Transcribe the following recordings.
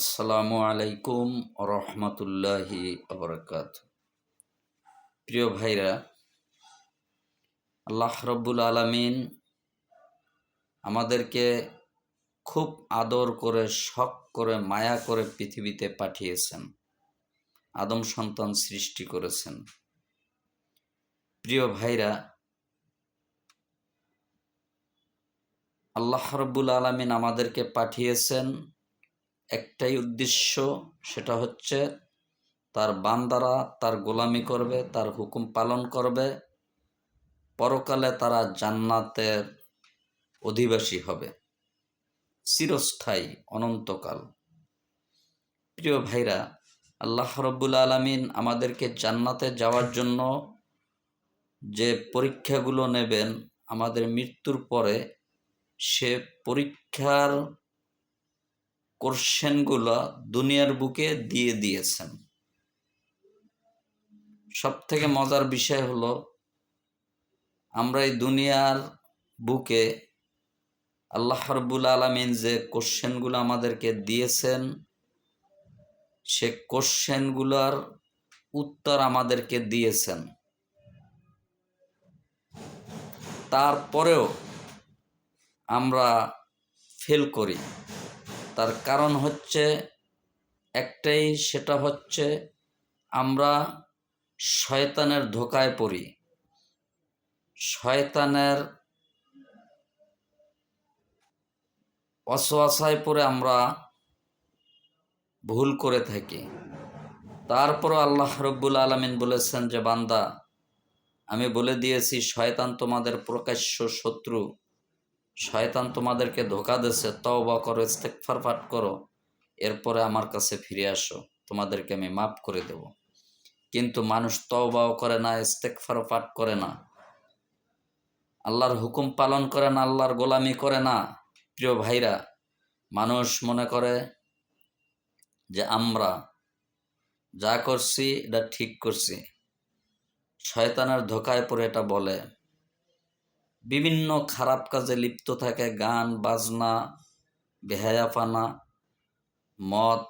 আসসালামু আলাইকুম রহমতুল্লাহি আবরকাত। প্রিয় ভাইরা, আল্লাহ রব্বুল আলমিন আমাদেরকে খুব আদর করে, শখ করে, মায়া করে পৃথিবীতে পাঠিয়েছেন, আদম সন্তান সৃষ্টি করেছেন। প্রিয় ভাইরা, আল্লাহ রব্বুল আলমিন আমাদেরকে পাঠিয়েছেন একটাই উদ্দেশ্য, সেটা হচ্ছে তার বান্দারা তার গোলামি করবে, তার হুকুম পালন করবে। পরকালে তারা জান্নাতের অধিবাসী হবে। চিরস্থায়ী, অনন্তকাল। প্রিয় ভাইরা, আল্লাহ রব্বুল আলমিন আমাদেরকে জান্নাতে যাওয়ার জন্য যে পরীক্ষাগুলো নেবেন, আমাদের মৃত্যুর পরে সে পরীক্ষার কোশ্চেনগুলো দুনিয়ার বুকে দিয়ে দিয়েছেন। সব থেকে মজার বিষয় হলো, আমরা এই দুনিয়ার বুকে আল্লাহ রব্বুল আলমিন যে কোশ্চেনগুলো আমাদেরকে দিয়েছেন, সে কোশ্চেনগুলোর উত্তর আমাদেরকে দিয়েছেন। তারপরেও আমরা ফেল করি। তার কারণ হচ্ছে একটাই, সেটা হচ্ছে আমরা শয়তানের ধোকায় পড়ি। শয়তানের অসহায় পড়ে আমরা ভুল করে থাকি। তারপরও আল্লাহ রব্বুল আলমিন বলেছেন যে, বান্দা, আমি বলে দিয়েছি, শয়তান তোমাদের প্রকাশ্য শত্রু। শয়তান তোমাদেরকে ধোকা দিচ্ছে তওবা করো ইস্তেকফার পাঠ করো, এরপরে আমার কাছে ফিরে আসো, তোমাদেরকে আমি মাফ করে দেব। কিন্তু মানুষ তওবাও করে না ইস্তেকফারও পাঠ করে না। আল্লাহর হুকুম পালন করে না, আল্লাহর গোলামি করে না। প্রিয় ভাইরা, মানুষ মনে করে যে আমরা যা করছি, এটা ঠিক করছি। শয়তানের ধোকায় পড়ে এটা বলে। বিভিন্ন খারাপ কাজে লিপ্ত থাকে, গান, বাজনা, বেহায়াপানা, মদ,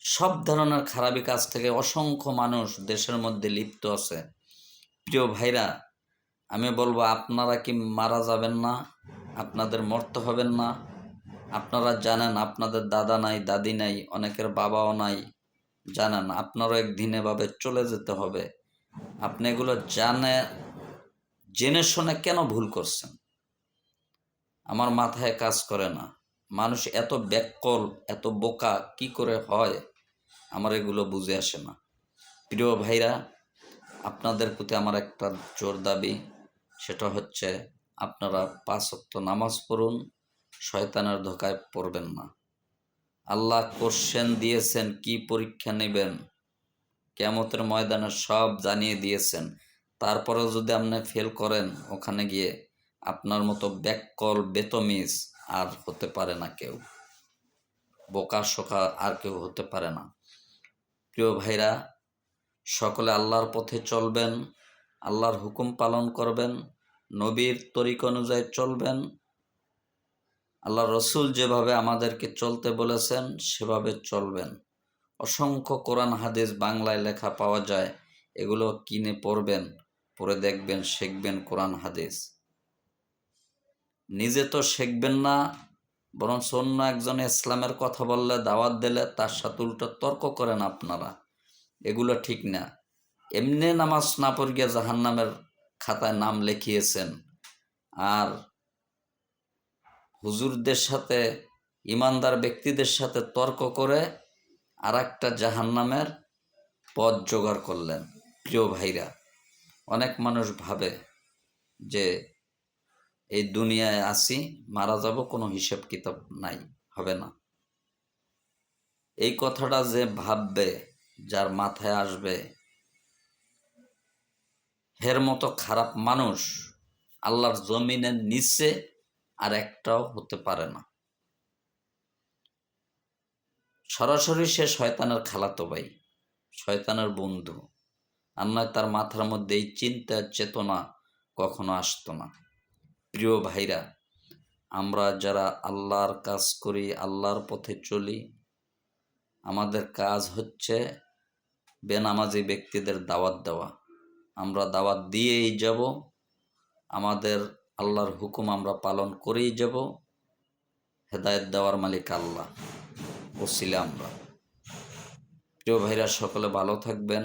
সব ধরনের খারাপি কাজ থেকে অসংখ্য মানুষ দেশের মধ্যে লিপ্ত আছে। প্রিয় ভাইরা, আমি বলব, আপনারা কি মারা যাবেন না? আপনাদের মরতে হবেন না? আপনারা জানেন, আপনাদের দাদা নাই, দাদি নাই, অনেকের বাবাও নাই। জানেন, আপনারও একদিন এভাবে চলে যেতে হবে। আপনি এগুলো জানে জেনে শুনে কেন ভুল করছেন? আমার মাথায় কাজ করে না। মানুষ এত ব্যাকল এত বোকা, কি করে হয়? আমার এগুলো বুঝে আসে না। প্রিয় ভাইরা, আপনাদের প্রতি আমার একটা জোর দাবি, সেটা হচ্ছে আপনারা পাঁচক্ত নামাজ পড়ুন, শয়তানের ধোকায় পড়বেন না। আল্লাহ কোশ্চেন দিয়েছেন, কি পরীক্ষা নেবেন? কেমতের ময়দানে সব জানিয়ে দিয়েছেন তারপরেও যদি আপনি ফেল করেন, ওখানে গিয়ে আপনার মতো ব্যাককল বেতমিস আর হতে পারে না কেউ। বোকা শোকা আর কেউ হতে পারে না। প্রিয় ভাইরা, সকলে আল্লাহর পথে চলবেন, আল্লাহর হুকুম পালন করবেন, নবীর তরিক অনুযায়ী চলবেন। আল্লাহ রসুল যেভাবে আমাদেরকে চলতে বলেছেন, সেভাবে চলবেন। অসংখ্য কোরআন হাদিস বাংলায় লেখা পাওয়া যায়, এগুলো কিনে পড়বেন। পড়ে দেখবেন, শিখবেন কোরআন, হাদিস। নিজে তো শিখবেন না বরং অন্য একজন ইসলামের কথা বললে দাওয়াত দিলে তার সাথে উল্টো তর্ক করেন আপনারা। এগুলো ঠিক না। এমনি নামাজ না পড়িয়ে জাহান নামের খাতায় নাম লিখিয়েছেন। আর হুজুরদের সাথে, ইমানদার ব্যক্তিদের সাথে তর্ক করে আর একটা জাহান নামের পথ জোগাড় করলেন। প্রিয় ভাইরা অনেক মানুষ ভাবে যে এই দুনিয়ায় আসি মারা যাব, কোনো হিসেব কিতাব নাই, হবে না। এই কথাটা যে ভাববে, যার মাথায় আসবে, হের মতো খারাপ মানুষ আল্লাহর জমিনের নিচে আর একটাও হতে পারে না। সরাসরি সে শয়তানের খালাতো ভাই, শয়তানের বন্ধু। নয় তার মাথার মধ্যে এই চিন্তা, চেতনা কখনো আসতো না। প্রিয় ভাইরা, আমরা যারা আল্লাহর কাজ করি, আল্লাহর পথে চলি, আমাদের কাজ হচ্ছে বেনামাজি ব্যক্তিদের দাওয়াত দেওয়া। আমরা দাওয়াত দিয়েই যাব, আমাদের আল্লাহর হুকুম আমরা পালন করেই যাব, হেদায়ত দেওয়ার মালিক আল্লাহ, ওসিলে আমরা। প্রিয় ভাইরা, সকলে ভালো থাকবেন।